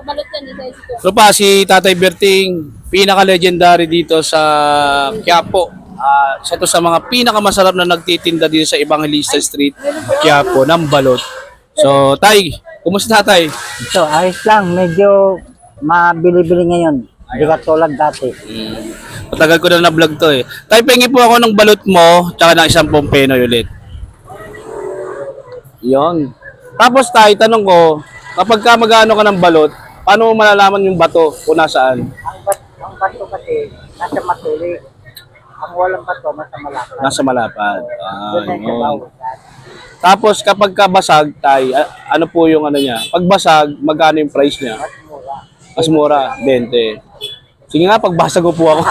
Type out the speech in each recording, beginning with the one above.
Kabalot yan, isa ito. So pa, si Tatay Berting, pinaka-legendary dito sa Quiapo. Ah, isa to sa mga pinakamasarap na nagtitinda dito sa Evangelista Street, Quiapo, ng balot. So, Tay, kumusta Tay? Ito, ayos lang. Medyo mabili-bili ngayon. Hindi ka tulad dati. Matagal ko na na-vlog to eh. Tay, pengi po ako ng balot mo, tsaka ng isang pompenoy ulit. Yon. Tapos tay, tanong ko, kapag ka mag-ano ka ng balot, paano mo malalaman yung bato kung nasaan? Ang, bat ang bato kasi, nasa matuli. Ang walang bato, nasa malapad. Nasa malapad. Ah, yun. Tapos kapag ka basag, tay, a- ano po yung ano niya? Pag basag, magkano yung price niya? Mas mura. Mas mura, 20. Sige nga, pagbasag ko po ako.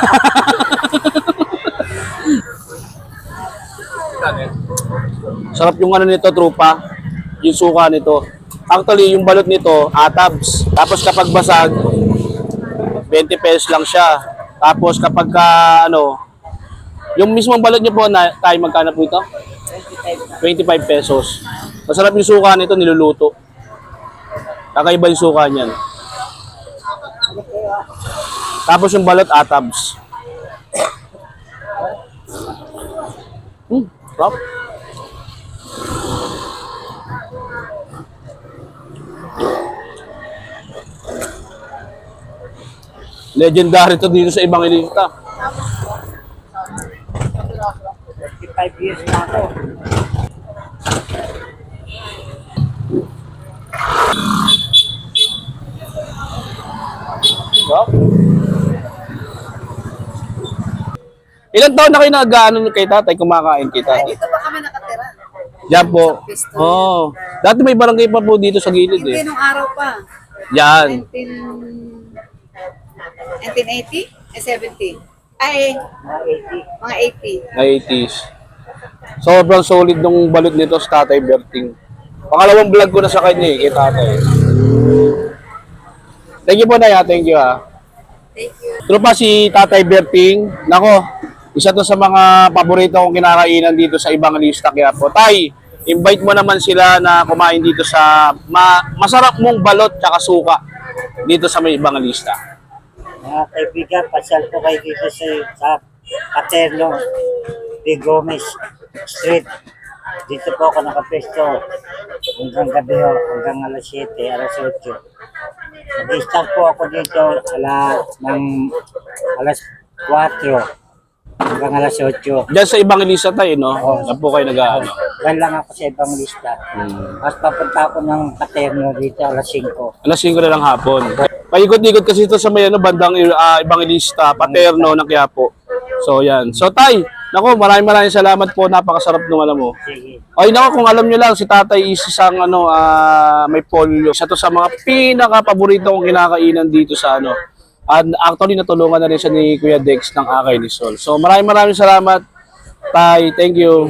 Sarap yung ano nito, trupa. Yung suka nito. Actually, yung balot nito, atabs. Tapos kapag basag, 20 pesos lang siya. Tapos kapag ka, ano, yung mismong balot niyo po, na, tayo magkano po ito? 25 pesos. Masarap yung suka nito, niluluto. Kakaiba yung suka niyan. Tapos yung balot atabs. Hmm, sarap. Legendary to dito sa ibang ilista. 55 years na ako. Sarap. Ilan taon na kayo nag-ano kay tatay, kumakain kay tatay? Dito pa kami nakatira. Yan po. Oo. Oh. Dati may barangay pa po dito sa gilid Hindi eh. nung araw pa. Yan. 19... 1980? Eh, 70. Ay, mga 80. na 80s. Sobrang solid nung balot nito sa Tatay Berting. Pangalawang vlog ko na sa kanya eh, kay Tatay. Thank you po na thank you ha. Thank you. Ito pa si Tatay Berting. Nako, isa to sa mga paborito kong kinakainan dito sa ibang lista kaya po. Tay, invite mo naman sila na kumain dito sa ma- masarap mong balot tsaka suka dito sa may ibang lista. Mga kaibigan, pasyal po kayo dito sa, sa Paterno, de Gomez Street. Dito po ako nakapesto hanggang gabi ho, hanggang alas 7, alas 8. Nag-start po ako dito ala, ng alas 4 hanggang alas 8. Diyan sa ibang lista tayo, no? Yan po kayo nag-ano. Yan lang ako sa ibang lista. Tapos papunta ako ng Paterno dito alas 5. Alas 5 na lang hapon. Paikot-ikot kasi ito sa may ano, bandang uh, Evangelista, Paterno, ng Quiapo. So, yan. So, Tay, nako, maraming maraming salamat po. Napakasarap nung alam mo. Ay, nako, kung alam nyo lang, si Tatay is isang ano, ah, may polio. Isa to sa mga pinaka-paborito kong kinakainan dito sa ano. And actually, natulungan na rin siya ni Kuya Dex ng Akay ni Sol. So, maraming maraming salamat. Tay, thank you.